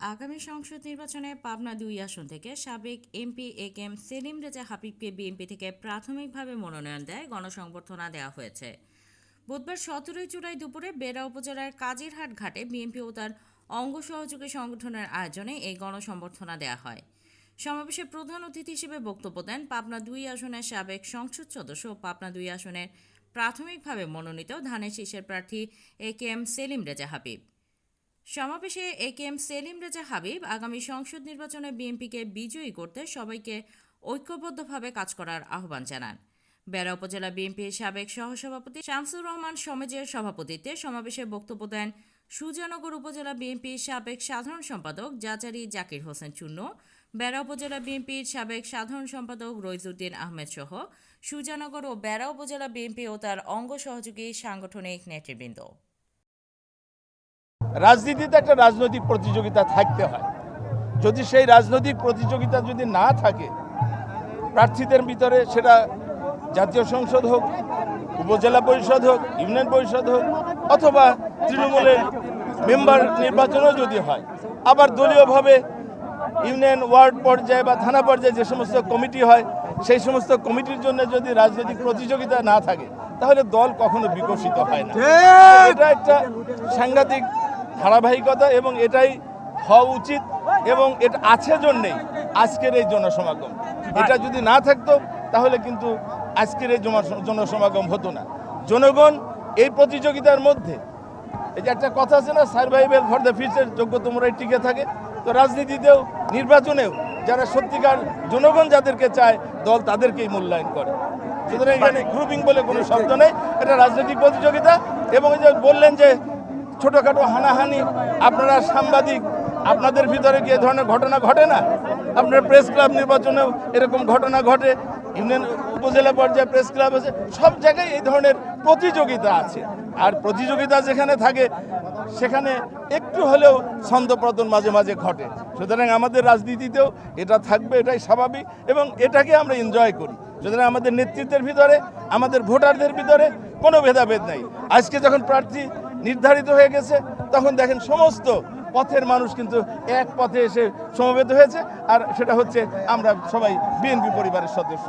আগামী সংসদ নির্বাচনে পাবনা দুই আসন থেকে সাবেক MP A M Selim Reza হাবিবকে বিএনপি থেকে প্রাথমিকভাবে মনোনয়ন দেয় গণসংবর্ধনা দেওয়া হয়েছে। বুধবার সতেরোই জুলাই দুপুরে বেড়া উপজেলার কাজিরহাট ঘাটে বিএনপি ও তার অঙ্গ সহযোগী সংগঠনের আয়োজনে এই গণসংবর্ধনা দেওয়া হয়। সমাবেশে প্রধান অতিথি হিসেবে বক্তব্য দেন পাবনা দুই আসনের সাবেক সংসদ সদস্য ও পাবনা দুই আসনের প্রাথমিকভাবে মনোনীত ধানের শীষের প্রার্থী A K M Selim Reza Habib সমাবেশে A K M Selim Reza Habib, আগামী সংসদ নির্বাচনে বিএনপিকে বিজয়ী করতে সবাইকে ঐক্যবদ্ধভাবে কাজ করার আহ্বান জানান। বেড়া উপজেলা বিএনপির সাবেক সহসভাপতি শামসুর রহমান সমেজের সভাপতিত্বে সমাবেশে বক্তব্য দেন সুজানগর উপজেলা বিএনপির সাবেক সাধারণ সম্পাদক জাচারি জাকির হোসেন চূন্য বেড়া উপজেলা বিএনপির সাবেক সাধারণ সম্পাদক রইজুদ্দিন আহমেদ সহ সুজানগর ও বেড়া উপজেলা বিএনপি ও তার অঙ্গ সহযোগী সাংগঠনিক নেতৃবৃন্দ। রাজনীতিতে একটা রাজনৈতিক প্রতিযোগিতা থাকতে হয়। যদি সেই রাজনৈতিক প্রতিযোগিতা যদি না থাকে প্রার্থীদের ভিতরে সেটা জাতীয় সংসদ হোক উপজেলা পরিষদ হোক ইউনিয়ন পরিষদ হোক অথবা তৃণমূলের মেম্বার নির্বাচনও যদি হয় আবার দলীয়ভাবে ইউনিয়ন ওয়ার্ড পর্যায়ে বা থানা পর্যায়ে যে সমস্ত কমিটি হয় সেই সমস্ত কমিটির জন্য যদি রাজনৈতিক প্রতিযোগিতা না থাকে তাহলে দল কখনো বিকশিত হয় না। এটা একটা সাংঘাতিক ধারাবাহিকতা এবং এটাই হওয়া উচিত এবং এটা আছে জন্যেই আজকের এই জনসমাগম। এটা যদি না থাকতো, তাহলে কিন্তু আজকের এই জনসমাগম হতো না। জনগণ এই প্রতিযোগিতার মধ্যে, এই যে একটা কথা আছে না সার্ভাইভেল ফর দ্য ফিউচার যোগ্য তোমরাই টিকে থাকে। তো রাজনীতিতেও, নির্বাচনেও যারা সত্যিকার জনগণ যাদেরকে চায়, দল তাদেরকেই মূল্যায়ন করে। সুতরাং এখানে গ্রুপিং বলে কোনো শব্দ নেই। এটা রাজনৈতিক প্রতিযোগিতা এবং এই যে বললেন যে ছোটোখাটো হানাহানি, আপনারা সাংবাদিক, আপনাদের ভিতরে কি এ ধরনের ঘটনা ঘটে না? আপনার প্রেস ক্লাব নির্বাচনেও এরকম ঘটনা ঘটে, ইউনিয়ন, উপজেলা পর্যায়ে প্রেস ক্লাব আছে, সব জায়গায় এই ধরনের প্রতিযোগিতা আছে। আর প্রতিযোগিতা যেখানে থাকে, সেখানে একটু হলেও ছন্দপতন মাঝে মাঝে ঘটে। সুতরাং আমাদের রাজনীতিতেও এটা থাকবে, এটাই স্বাভাবিক, এবং এটাকে আমরা এনজয় করি। সুতরাং আমাদের নেতৃত্বের ভিতরে, আমাদের ভোটারদের ভিতরে কোনো ভেদাভেদ নাই। আজকে যখন প্রার্থী নির্ধারিত হয়ে গেছে, তখন দেখেন সমস্ত পথের মানুষ কিন্তু এক পথে এসে সমবেত হয়েছে, আর সেটা হচ্ছে আমরা সবাই বিএনপি পরিবারের সদস্য।